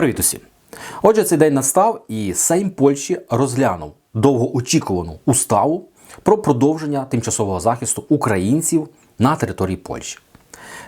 Привіт усім! Отже, цей день настав, і Сейм Польщі розглянув довгоочікувану уставу про продовження тимчасового захисту українців на території Польщі.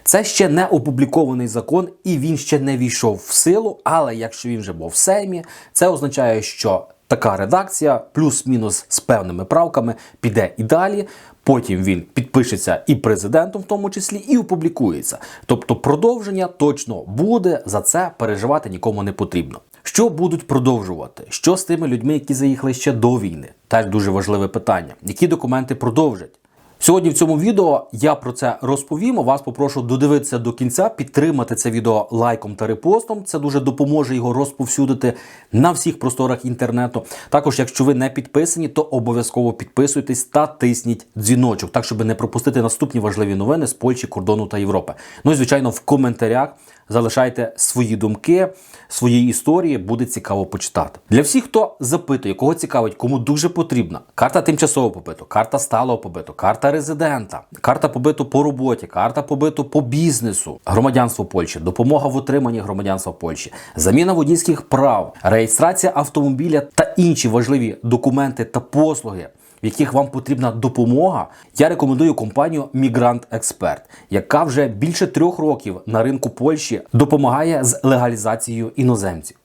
Це ще не опублікований закон, і він ще не війшов в силу. Але якщо він вже був в Сеймі, це означає, що така редакція, плюс-мінус з певними правками, піде і далі. Потім він підпишеться і президентом, в тому числі, і опублікується. Тобто продовження точно буде. За це переживати нікому не потрібно. Що будуть продовжувати? Що з тими людьми, які заїхали ще до війни? Теж дуже важливе питання. Які документи продовжать? Сьогодні в цьому відео я про це розповім. Вас попрошу додивитися до кінця, підтримати це відео лайком та репостом. Це дуже допоможе його розповсюдити на всіх просторах інтернету. Також, якщо ви не підписані, то обов'язково підписуйтесь та тисніть дзвіночок, так щоб не пропустити наступні важливі новини з Польщі, кордону та Європи. Ну і звичайно, в коментарях залишайте свої думки, свої історії, буде цікаво почитати. Для всіх, хто запитує, кого цікавить, кому дуже потрібна карта тимчасового побиту, карта сталого побиту, карта резидента, карта побиту по роботі, карта побиту по бізнесу, громадянство Польщі, допомога в отриманні громадянства Польщі, заміна водійських прав, реєстрація автомобіля та інші важливі документи та послуги в яких вам потрібна допомога, я рекомендую компанію Мігрант Експерт, яка вже більше трьох років на ринку Польщі допомагає з легалізацією іноземців.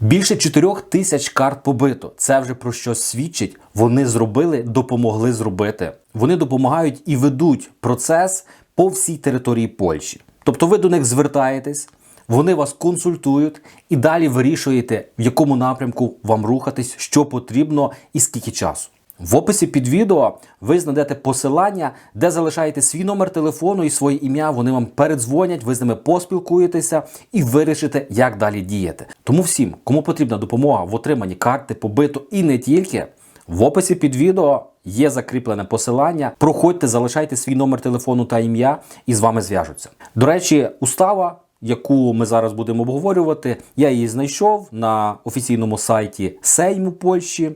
Більше 4 тисяч карт побито. Це вже про що свідчить. Вони зробили, допомогли зробити. Вони допомагають і ведуть процес по всій території Польщі. Тобто ви до них звертаєтесь, вони вас консультують і далі вирішуєте, в якому напрямку вам рухатись, що потрібно і скільки часу. В описі під відео ви знайдете посилання, де залишаєте свій номер телефону і своє ім'я. Вони вам передзвонять, ви з ними поспілкуєтеся і вирішите, як далі діяти. Тому всім, кому потрібна допомога в отриманні карти побиту і не тільки, в описі під відео є закріплене посилання. Проходьте, залишайте свій номер телефону та ім'я, і з вами зв'яжуться. До речі, устава. Яку ми зараз будемо обговорювати, я її знайшов на офіційному сайті Сейму Польщі.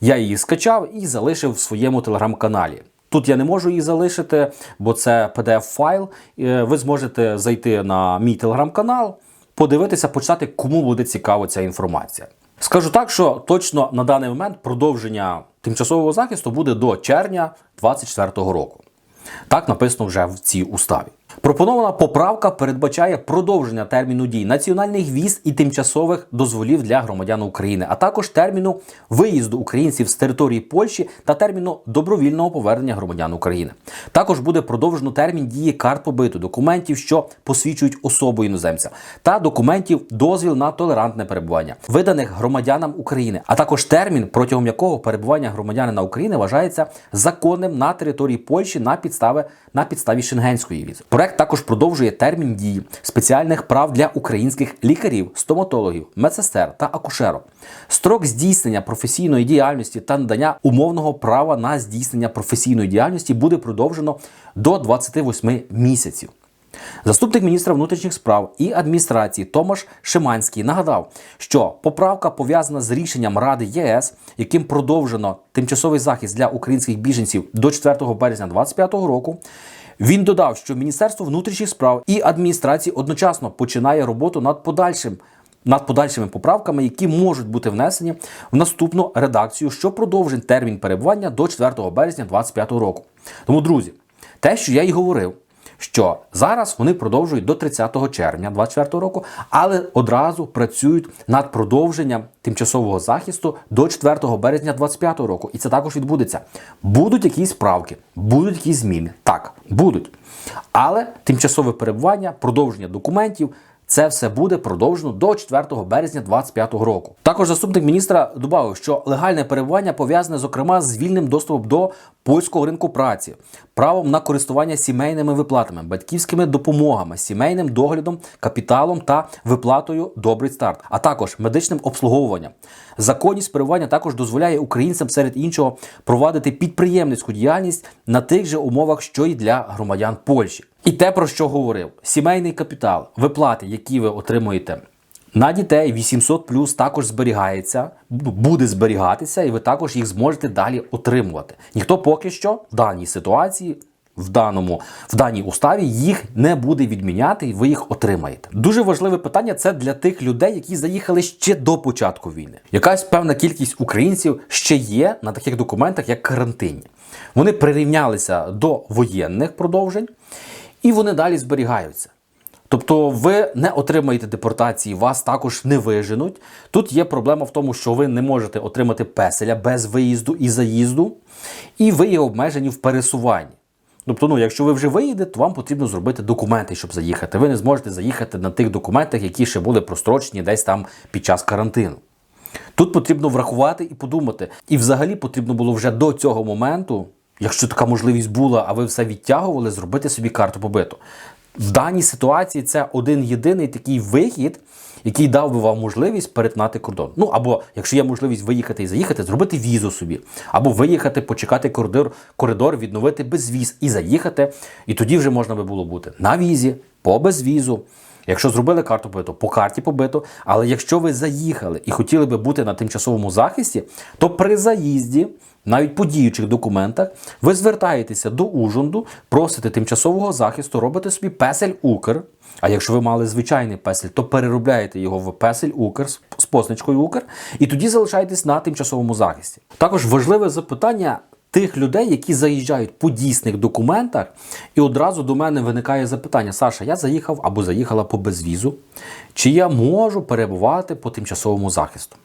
Я її скачав і залишив в своєму телеграм-каналі. Тут я не можу її залишити, бо це PDF-файл. Ви зможете зайти на мій телеграм-канал, подивитися, почитати, кому буде цікава ця інформація. Скажу так, що точно на даний момент продовження тимчасового захисту буде до червня 2024 року. Так написано вже в цій уставі. Пропонована поправка передбачає продовження терміну дій національних віз і тимчасових дозволів для громадян України, а також терміну виїзду українців з території Польщі та терміну добровільного повернення громадян України. Також буде продовжено термін дії карт побиту, документів, що посвідчують особу іноземця, та документів дозвіл на толерантне перебування, виданих громадянам України, а також термін, протягом якого перебування громадянина України вважається законним на території Польщі на підстави на підставі шенгенської візи. Проект також продовжує термін дії спеціальних прав для українських лікарів, стоматологів, медсестер та акушерок. Строк здійснення професійної діяльності та надання умовного права на здійснення професійної діяльності буде продовжено до 28 місяців. Заступник міністра внутрішніх справ і адміністрації Томаш Шиманський нагадав, що поправка пов'язана з рішенням Ради ЄС, яким продовжено тимчасовий захист для українських біженців до 4 березня 2025 року. Він додав, що Міністерство внутрішніх справ і адміністрації одночасно починає роботу над подальшим. Над подальшими поправками, які можуть бути внесені в наступну редакцію, що продовжить термін перебування до 4 березня 2025 року. Тому, друзі, те, що я й говорив, що зараз вони продовжують до 30 червня 2024 року, але одразу працюють над продовженням тимчасового захисту до 4 березня 2025 року. І це також відбудеться. Будуть якісь правки, будуть якісь зміни. Так, будуть. Але тимчасове перебування, продовження документів. Це все буде продовжено до 4 березня 2025 року. Також заступник міністра додав, що легальне перебування пов'язане зокрема з вільним доступом до польського ринку праці, правом на користування сімейними виплатами, батьківськими допомогами, сімейним доглядом, капіталом та виплатою добрий старт, а також медичним обслуговуванням. Законність перебування також дозволяє українцям серед іншого провадити підприємницьку діяльність на тих же умовах, що й для громадян Польщі. І те, про що говорив: сімейний капітал, виплати, які ви отримуєте на дітей 800 плюс також зберігається, буде зберігатися, і ви також їх зможете далі отримувати. Ніхто поки що в даній ситуації в даному в даній уставі їх не буде відміняти, і ви їх отримаєте. Дуже важливе питання це для тих людей, які заїхали ще до початку війни. Якась певна кількість українців ще є на таких документах, як карантинні. Вони прирівнялися до воєнних продовжень, і вони далі зберігаються. Тобто ви не отримаєте депортації, вас також не виженуть. Тут є проблема в тому, що ви не можете отримати песеля без виїзду і заїзду, і ви є обмежені в пересуванні. Тобто, ну, якщо ви вже виїдете, то вам потрібно зробити документи, щоб заїхати. Ви не зможете заїхати на тих документах, які ще були прострочені десь там під час карантину. Тут потрібно врахувати і подумати. І взагалі потрібно було вже до цього моменту, якщо така можливість була, а ви все відтягували, зробити собі карту побиту. В даній ситуації це один єдиний такий вихід, який дав би вам можливість перетнати кордон. Ну або якщо є можливість виїхати і заїхати, зробити візу собі, або виїхати, почекати коридор, коридор, відновити безвіз і заїхати. І тоді вже можна би було бути на візі, по безвізу. Якщо зробили карту побиту, по карті побиту. Але якщо ви заїхали і хотіли би бути на тимчасовому захисті, то при заїзді, навіть по діючих документах, ви звертаєтеся до Ужонду, просите тимчасового захисту, робите собі песель Укр. А якщо ви мали звичайний песель, то переробляєте його в песель Укр з позначкою Укр, і тоді залишаєтесь на тимчасовому захисті. Також важливе запитання тих людей, які заїжджають по дійсних документах, і одразу до мене виникає запитання: Саша, я заїхав або заїхала по безвізу, чи я можу перебувати по тимчасовому захисту?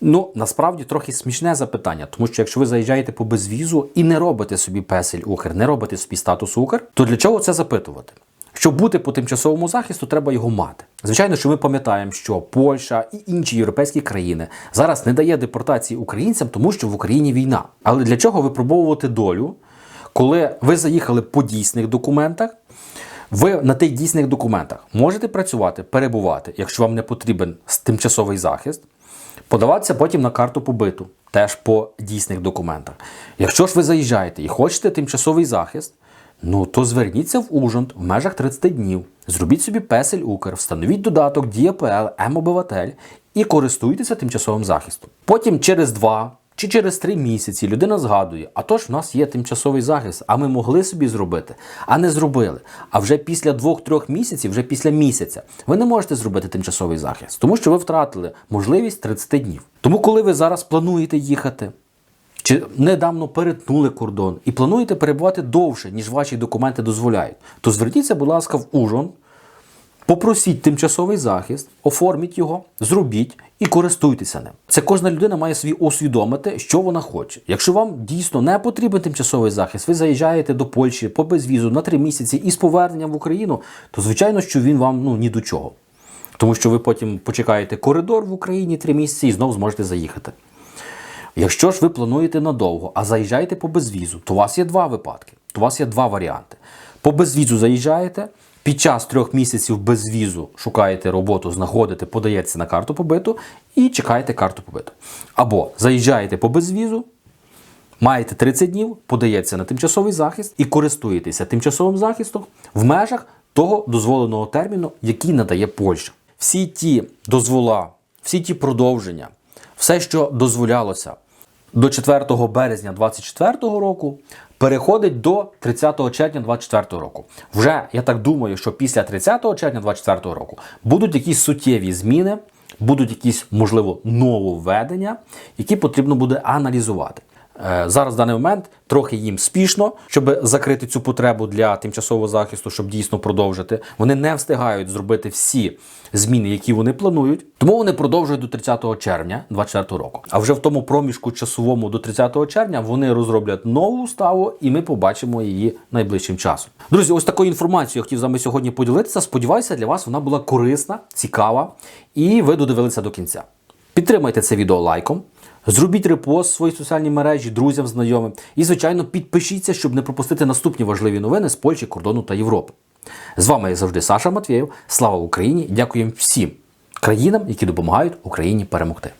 Ну, насправді трохи смішне запитання, тому що якщо ви заїжджаєте по безвізу і не робите собі песель Укр, не робите собі статус Укр, то для чого це запитувати? Щоб бути по тимчасовому захисту, треба його мати. Звичайно, що ми пам'ятаємо, що Польща і інші європейські країни зараз не дає депортації українцям, тому що в Україні війна. Але для чого випробовувати долю, коли ви заїхали по дійсних документах? Ви на тих дійсних документах можете працювати, перебувати, якщо вам не потрібен тимчасовий захист, подаватися потім на карту побиту, теж по дійсних документах. Якщо ж ви заїжджаєте і хочете тимчасовий захист, ну то зверніться в Ужонт в межах 30 днів, зробіть собі песель Укр, встановіть додаток ДіяПЛ, М-обиватель і користуйтеся тимчасовим захистом. Потім через два чи через три місяці людина згадує, а то ж в нас є тимчасовий захист, а ми могли собі зробити, а не зробили. А вже після двох-трьох місяців, вже після місяця, ви не можете зробити тимчасовий захист, тому що ви втратили можливість 30 днів. Тому, коли ви зараз плануєте їхати, чи недавно перетнули кордон і плануєте перебувати довше, ніж ваші документи дозволяють, то зверніться, будь ласка, в Ужон, Попросіть тимчасовий захист, оформіть його, зробіть і користуйтеся ним. Це кожна людина має собі усвідомити, що вона хоче. Якщо вам дійсно не потрібен тимчасовий захист, ви заїжджаєте до Польщі по безвізу на три місяці і з поверненням в Україну, то звичайно, що він вам ну ні до чого. Тому що ви потім почекаєте коридор в Україні три місяці і знову зможете заїхати. Якщо ж ви плануєте надовго, а заїжджаєте по безвізу, то у вас є два випадки. То у вас є два варіанти. По безвізу заїжджаєте, під час трьох місяців безвізу шукаєте роботу, знаходите, подаєтеся на карту побиту і чекаєте карту побиту. Або заїжджаєте по безвізу, маєте 30 днів, подається на тимчасовий захист і користуєтеся тимчасовим захистом в межах того дозволеного терміну, який надає Польща. Всі ті дозвола, всі ті продовження, все, що дозволялося до 4 березня 2024 року, переходить до 30 червня 2024 року. Вже я так думаю, що після 30 червня 2024 року будуть якісь суттєві зміни, будуть якісь, можливо, нововведення, які потрібно буде аналізувати. Е, Зараз в даний момент трохи їм спішно, щоб закрити цю потребу для тимчасового захисту, щоб дійсно продовжити. Вони не встигають зробити всі зміни, які вони планують. Тому вони продовжують до 30 червня 2024 року. А вже в тому проміжку часовому до 30 червня вони розроблять нову уставу, і ми побачимо її найближчим часом. Друзі, ось такою інформацією я хотів з вами сьогодні поділитися. Сподіваюся, для вас вона була корисна, цікава, і ви додивилися до кінця. Підтримайте це відео лайком. Зробіть репост в своїй соціальній мережі, друзям, знайомим. І, звичайно, підпишіться, щоб не пропустити наступні важливі новини з Польщі, кордону та Європи. З вами, як завжди, Саша Матвєєв. Слава Україні! Дякуємо всім країнам, які допомагають Україні перемогти.